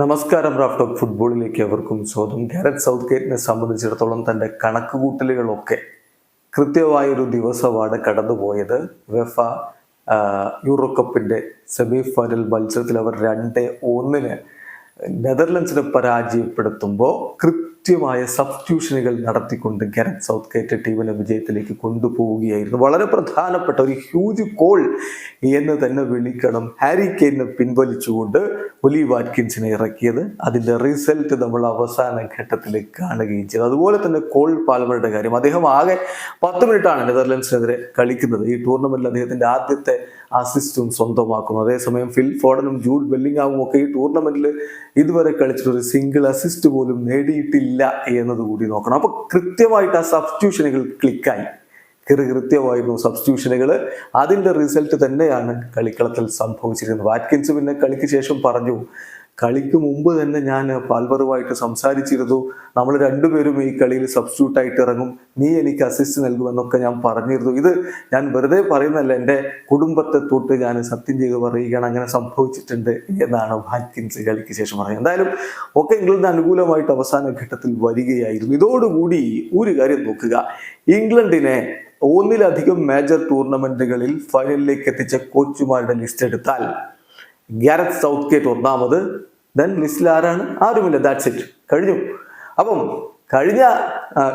നമസ്കാരം raft of ഫുട്ബോളിലേക്ക് അവർക്കും സ്വാഗതം. ഗാരറ്റ് സൗത്ത് ഗേറ്റിനെ സംബന്ധിച്ചിടത്തോളം തന്റെ കണക്കുകൂട്ടലുകളൊക്കെ കൃത്യമായൊരു ദിവസമാണ് കടന്നുപോയത്. വെഫ യൂറോ കപ്പിന്റെ സെമി ഫൈനൽ മത്സരത്തിൽ അവർ രണ്ട് ഒന്നിന് നെതർലൻഡ്സിനെ പരാജയപ്പെടുത്തുമ്പോൾ കൃത്യമായ സബ്സ്റ്റിറ്റ്യൂഷനുകൾ നടത്തിക്കൊണ്ട് ഗരറ്റ് സൗത്ത് ഗേറ്റ് ടീമിനെ വിജയത്തിലേക്ക് കൊണ്ടുപോവുകയായിരുന്നു. വളരെ പ്രധാനപ്പെട്ട ഒരു ഹ്യൂജ് കോൾ എന്ന് തന്നെ വിളിക്കണം. ഹാരി കെയിനെ പിൻവലിച്ചുകൊണ്ട് ഒലി വാറ്റ്കിൻസിനെ ഇറക്കിയത്. അതിന്റെ റിസൾട്ട് നമ്മൾ അവസാന ഘട്ടത്തിൽ കാണുകയും ചെയ്തു. അതുപോലെ തന്നെ കോൾ പാൽമറുടെ കാര്യം. അദ്ദേഹം ആകെ പത്ത് മിനിറ്റാണ് നെതർലൻഡ്സിനെതിരെ കളിക്കുന്നത്. ഈ ടൂർണമെന്റിൽ അദ്ദേഹത്തിന്റെ ആദ്യത്തെ അസിസ്റ്റും സ്വന്തമാക്കുന്നു. അതേസമയം ഫിൽ ഫോർഡനും ജൂഡ് ബെല്ലിംഗാമും ഒക്കെ ഈ ടൂർണമെന്റിൽ ഇതുവരെ കളിച്ചിട്ടൊരു സിംഗിൾ അസിസ്റ്റ് പോലും നേടിയിട്ടില്ല എന്നത് കൂടി നോക്കണം. അപ്പൊ കൃത്യമായിട്ട് ആ സബ്സ്റ്റിറ്റ്യൂഷനുകൾ ക്ലിക്കായി കൃത്യമായിരുന്നു സബ്സ്റ്റിറ്റ്യൂഷനുകൾ അതിന്റെ റിസൾട്ട് തന്നെയാണ് കളിക്കളത്തിൽ സംഭവിച്ചിരുന്നത്. വാറ്റ്കിൻസ് പിന്നെ കളിക്ക് ശേഷം പറഞ്ഞു കളിക്ക് മുമ്പ് തന്നെ ഞാൻ പാൽവറുമായിട്ട് സംസാരിച്ചിരുന്നു. നമ്മൾ രണ്ടുപേരും ഈ കളിയിൽ സബ്സ്റ്റിറ്റ്യൂട്ട് ആയിട്ട് ഇറങ്ങും. നീ എനിക്ക് അസിസ്റ്റ് നൽകുമെന്നൊക്കെ ഞാൻ പറഞ്ഞിരുന്നു. ഇത് ഞാൻ വെറുതെ പറയുന്നല്ല എന്റെ കുടുംബത്തെ തൊട്ട് ഞാൻ സത്യം ചെയ്ത് പറയുകയാണ്. അങ്ങനെ സംഭവിച്ചിട്ടുണ്ട് എന്നാണ് വാറ്റ്കിൻസ് കളിക്ക് ശേഷം പറയുന്നത്. എന്തായാലും ഒക്കെ ഇംഗ്ലണ്ട് അനുകൂലമായിട്ട് അവസാന ഘട്ടത്തിൽ വരികയായിരുന്നു. ഇതോടുകൂടി ഒരു കാര്യം നോക്കുക. ഇംഗ്ലണ്ടിനെ ഒന്നിലധികം മേജർ ടൂർണമെന്റുകളിൽ ഫൈനലിലേക്ക് എത്തിച്ച കോച്ചുമാരുടെ ലിസ്റ്റ് എടുത്താൽ ഗാരറ്റ് സൗത്ത് ഗേറ്റ് ഒന്നാമത് ദെൻ ലിസ്റ്റിൽ ആരാണ് ആരുമില്ല ദാറ്റ്സ് ഇറ്റ് കഴിഞ്ഞു. അപ്പം കഴിഞ്ഞ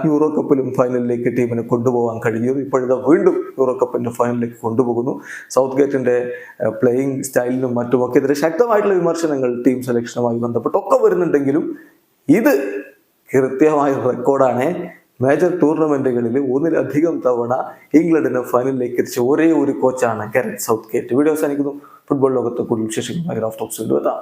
യൂറോ കപ്പിലും ഫൈനലിലേക്ക് ടീമിനെ കൊണ്ടുപോകാൻ കഴിഞ്ഞു. ഇപ്പോഴത്തെ വീണ്ടും യൂറോ കപ്പിന്റെ ഫൈനലിലേക്ക് കൊണ്ടുപോകുന്നു. സൗത്ത് ഗേറ്റിന്റെ പ്ലേയിങ് സ്റ്റൈലിനും മറ്റുമൊക്കെ എതിരെ ശക്തമായിട്ടുള്ള വിമർശനങ്ങൾ ടീം സെലക്ഷനുമായി ബന്ധപ്പെട്ടൊക്കെ വരുന്നുണ്ടെങ്കിലും ഇത് കൃത്യമായ റെക്കോർഡാണ് മേജർ ടൂർണമെന്റുകളിൽ ഒന്നിലധികം തവണ ഇംഗ്ലണ്ടിനെ ഫൈനലിലേക്ക് എത്തിച്ച ഒരേ ഒരു കോച്ചാണ് ഗാരറ്റ് സൗത്ത് ഗേറ്റ് വീഡിയോ അവസാനിക്കുന്നു. ഫുട്ബോൾ ലോകത്ത് കൂടുതൽ എത്താം.